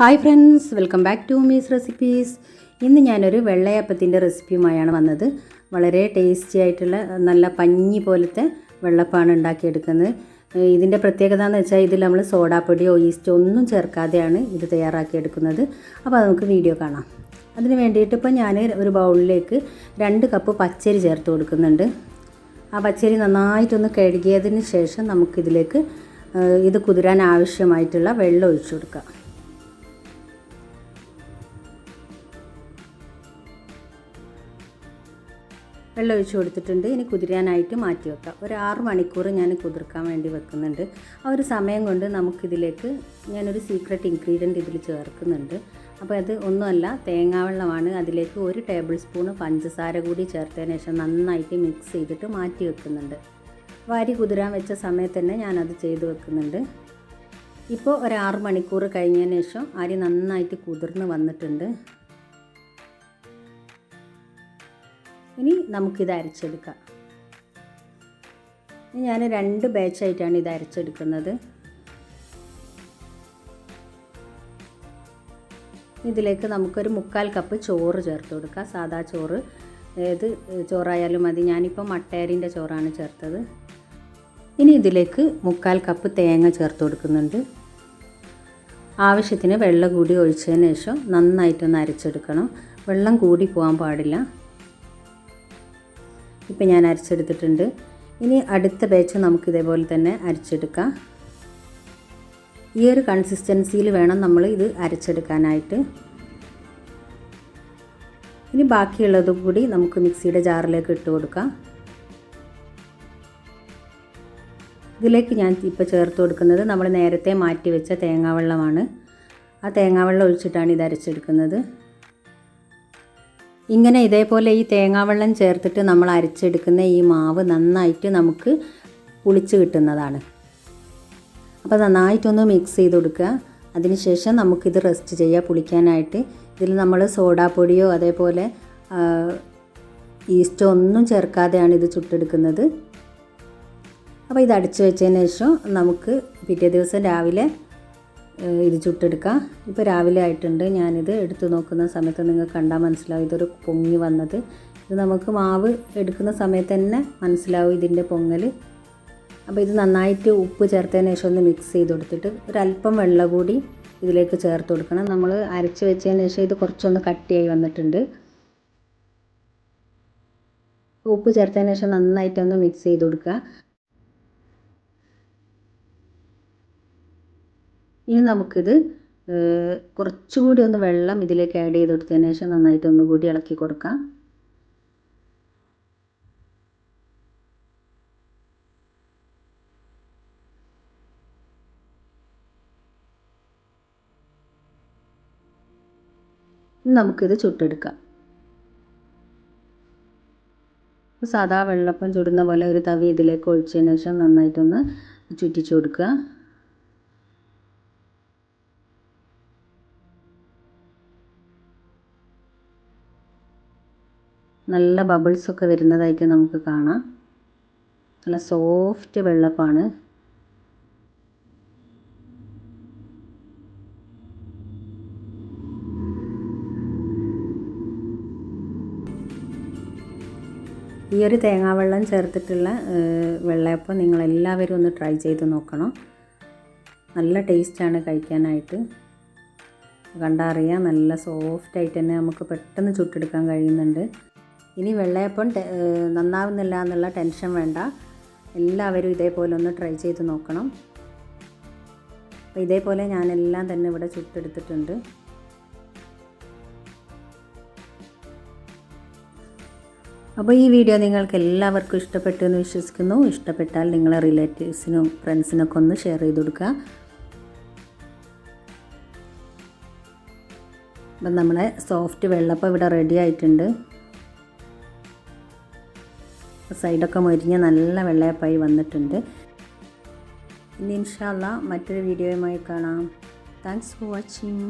Hi friends welcome back to Mee's recipes. ഇന്ന് ഞാനൊരു വെള്ളയപ്പത്തിന്റെ റെസിപ്പിയുമായാണ് വന്നത്. വളരെ ടേസ്റ്റി ആയിട്ടുള്ള നല്ല പഞ്ഞി പോലത്തെ വെള്ളപ്പാണ് ഉണ്ടാക്കിയെടുക്കുന്നത്. ഇതിന്റെ പ്രത്യേകത എന്ന് വെച്ചാൽ ഇതിൽ നമ്മൾ സോഡാപ്പൊടിയോ ഈസ്റ്റോ ഒന്നും ചേർക്കാതെയാണ് ഇത് തയ്യാറാക്കിയെടുക്കുന്നത്. അപ്പോൾ നമുക്ക് വീഡിയോ കാണാം. അതിന് വേണ്ടിയിട്ട് ഇപ്പോൾ ഞാൻ ഒരു ബൗളിലേക്ക് രണ്ട് കപ്പ് പച്ചരി ചേർത്ത് കൊടുക്കുന്നുണ്ട്. ആ പച്ചരി നന്നായിട്ടൊന്ന് കഴുകിയതിന് ശേഷം നമുക്കിതിലേക്ക് ഇത് കുതിരാൻ ആവശ്യമായിട്ടുള്ള വെള്ളം ഒഴിച്ചു കൊടുക്കാം. വെള്ളം ഒഴിച്ച് കൊടുത്തിട്ടുണ്ട്. ഇനി കുതിരാനായിട്ട് മാറ്റി വെക്കാം. ഒരു ആറ് മണിക്കൂർ ഞാൻ കുതിർക്കാൻ വേണ്ടി വെക്കുന്നുണ്ട്. ആ ഒരു സമയം കൊണ്ട് നമുക്കിതിലേക്ക് ഞാനൊരു സീക്രട്ട് ഇൻഗ്രീഡിയന്റ് ഇതിൽ ചേർക്കുന്നുണ്ട്. അപ്പോൾ അത് ഒന്നുമല്ല തേങ്ങാവെള്ളമാണ്. അതിലേക്ക് ഒരു ടേബിൾ സ്പൂൺ പഞ്ചസാര കൂടി ചേർത്തതിന് ശേഷം നന്നായിട്ട് മിക്സ് ചെയ്തിട്ട് മാറ്റി വെക്കുന്നുണ്ട്. വാരി കുതിരാൻ വെച്ച സമയത്ത് തന്നെ ഞാനത് ചെയ്ത് വെക്കുന്നുണ്ട്. ഇപ്പോൾ ഒരു ആറ് മണിക്കൂർ കഴിഞ്ഞതിന് ശേഷം അരി നന്നായിട്ട് കുതിർന്ന് വന്നിട്ടുണ്ട്. ഇനി നമുക്കിത് അരച്ചെടുക്കാം. ഞാൻ രണ്ട് ബാച്ചായിട്ടാണ് ഇത് അരച്ചെടുക്കുന്നത്. ഇതിലേക്ക് നമുക്കൊരു മുക്കാൽ കപ്പ് ചോറ് ചേർത്ത് കൊടുക്കാം. സാദാ ചോറ്. ഏത് ചോറായാലും മതി. ഞാനിപ്പോൾ മട്ടയരിന്റെ ചോറാണ് ചേർത്തത്. ഇനി ഇതിലേക്ക് മുക്കാൽ കപ്പ് തേങ്ങ ചേർത്ത് കൊടുക്കുന്നുണ്ട്. ആവശ്യത്തിന് വെള്ളം കൂടി ഒഴിച്ചതിന് ശേഷം നന്നായിട്ടൊന്ന് അരച്ചെടുക്കണം. വെള്ളം കൂടി പോകാൻ പാടില്ല. ഇപ്പം ഞാൻ അരച്ചെടുത്തിട്ടുണ്ട്. ഇനി അടുത്ത ബാച്ച് നമുക്ക് ഇതേപോലെ തന്നെ അരച്ചെടുക്കാം. ഈ ഒരു കൺസിസ്റ്റൻസിയിൽ വേണം നമ്മൾ ഇത് അരച്ചെടുക്കാനായിട്ട്. ഇനി ബാക്കിയുള്ളതും കൂടി നമുക്ക് മിക്സിയുടെ ജാറിലേക്ക് ഇട്ട് കൊടുക്കാം. ഇതിലേക്ക് ഞാൻ ഇപ്പോൾ ചേർത്ത് കൊടുക്കുന്നത് നമ്മൾ നേരത്തെ മാറ്റി വെച്ച തേങ്ങാവെള്ളമാണ്. ആ തേങ്ങാവെള്ളം ഒഴിച്ചിട്ടാണ് ഇത് അരച്ചെടുക്കുന്നത്. ഇങ്ങനെ ഇതേപോലെ ഈ തേങ്ങാവെള്ളം ചേർത്തിട്ട് നമ്മൾ അരച്ചെടുക്കുന്ന ഈ മാവ് നന്നായിട്ട് നമുക്ക് പുളിച്ച് കിട്ടുന്നതാണ്. അപ്പോൾ നന്നായിട്ടൊന്ന് മിക്സ് ചെയ്ത് കൊടുക്കുക. അതിനുശേഷം നമുക്കിത് റെസ്റ്റ് ചെയ്യുക പുളിക്കാനായിട്ട്. ഇതിൽ നമ്മൾ സോഡാപ്പൊടിയോ അതേപോലെ ഈസ്റ്റോ ഒന്നും ചേർക്കാതെയാണ് ഇത് ചുട്ടെടുക്കുന്നത്. അപ്പോൾ ഇത് അടച്ചു വെച്ചതിന് ശേഷം നമുക്ക് പിറ്റേ ദിവസം രാവിലെ ഇത് ചുട്ടെടുക്കാം. ഇപ്പോൾ രാവിലെ ആയിട്ടുണ്ട്. ഞാനിത് എടുത്തു നോക്കുന്ന സമയത്ത് നിങ്ങൾക്ക് കണ്ടാൽ മനസ്സിലാവും. ഇതൊരു പൊങ്ങി വന്നത്. ഇത് നമുക്ക് മാവ് എടുക്കുന്ന സമയത്ത് തന്നെ മനസ്സിലാവും ഇതിന്റെ പൊങ്ങൽ അപ്പോൾ ഇത് നന്നായിട്ട് ഉപ്പ് ചേർത്തതിന് ശേഷം ഒന്ന് മിക്സ് ചെയ്ത് കൊടുത്തിട്ട് ഒരല്പം വെള്ളം കൂടി ഇതിലേക്ക് ചേർത്ത് കൊടുക്കണം. നമ്മൾ അരച്ച് വെച്ചതിന് ശേഷം ഇത് കുറച്ചൊന്ന് കട്ടിയായി വന്നിട്ടുണ്ട്. ഉപ്പ് ചേർത്തതിന് ശേഷം നന്നായിട്ടൊന്ന് മിക്സ് ചെയ്ത് കൊടുക്കുക. ഇനി നമുക്കിത് കുറച്ചുകൂടി ഒന്ന് വെള്ളം ഇതിലേക്ക് ആഡ് ചെയ്ത് കൊടുത്തതിന് ശേഷം നന്നായിട്ട് ഒന്ന് കൂടി ഇളക്കി കൊടുക്കാം. നമുക്കിത് ചുട്ടെടുക്കാം. സാധാ വെള്ളപ്പം ചുടുന്ന പോലെ ഒരു തവി ഇതിലേക്ക് ഒഴിച്ചതിന് ശേഷം നന്നായിട്ടൊന്ന് ചുറ്റിച്ചു കൊടുക്കുക. നല്ല ബബിൾസൊക്കെ വരുന്നതായിട്ട് നമുക്ക് കാണാം. നല്ല സോഫ്റ്റ് വെള്ളപ്പാണ്. ഈ ഒരു തേങ്ങാവെള്ളം ചേർത്തിട്ടുള്ള വെള്ളയപ്പം നിങ്ങളെല്ലാവരും ഒന്ന് ട്രൈ ചെയ്ത് നോക്കണം. നല്ല ടേസ്റ്റാണ് കഴിക്കാനായിട്ട്. കണ്ടറിയാം നല്ല സോഫ്റ്റായിട്ട് തന്നെ നമുക്ക് പെട്ടെന്ന് ചുട്ടെടുക്കാൻ കഴിയുന്നുണ്ട്. ഇനി വെള്ളയപ്പം നന്നാവുന്നില്ല എന്നുള്ള ടെൻഷൻ വേണ്ട. എല്ലാവരും ഇതേപോലെ ഒന്ന് ട്രൈ ചെയ്ത് നോക്കണം. അപ്പോൾ ഇതേപോലെ ഞാനെല്ലാം തന്നെ ഇവിടെ ചുട്ടെടുത്തിട്ടുണ്ട്. അപ്പോൾ ഈ വീഡിയോ നിങ്ങൾക്ക് എല്ലാവർക്കും ഇഷ്ടപ്പെട്ടു എന്ന് വിശ്വസിക്കുന്നു. ഇഷ്ടപ്പെട്ടാൽ നിങ്ങളെ റിലേറ്റീവ്സിനും ഫ്രണ്ട്സിനൊക്കെ ഒന്ന് ഷെയർ ചെയ്ത് കൊടുക്കുക. അപ്പം നമ്മുടെ സോഫ്റ്റ് വെള്ളപ്പം ഇവിടെ റെഡി ആയിട്ടുണ്ട്. സൈഡൊക്കെ മൊരിഞ്ഞ് നല്ല വെള്ളയപ്പായി വന്നിട്ടുണ്ട്. ഇനി ഇൻഷാല്ല മറ്റൊരു വീഡിയോയുമായി കാണാം. Thanks for watching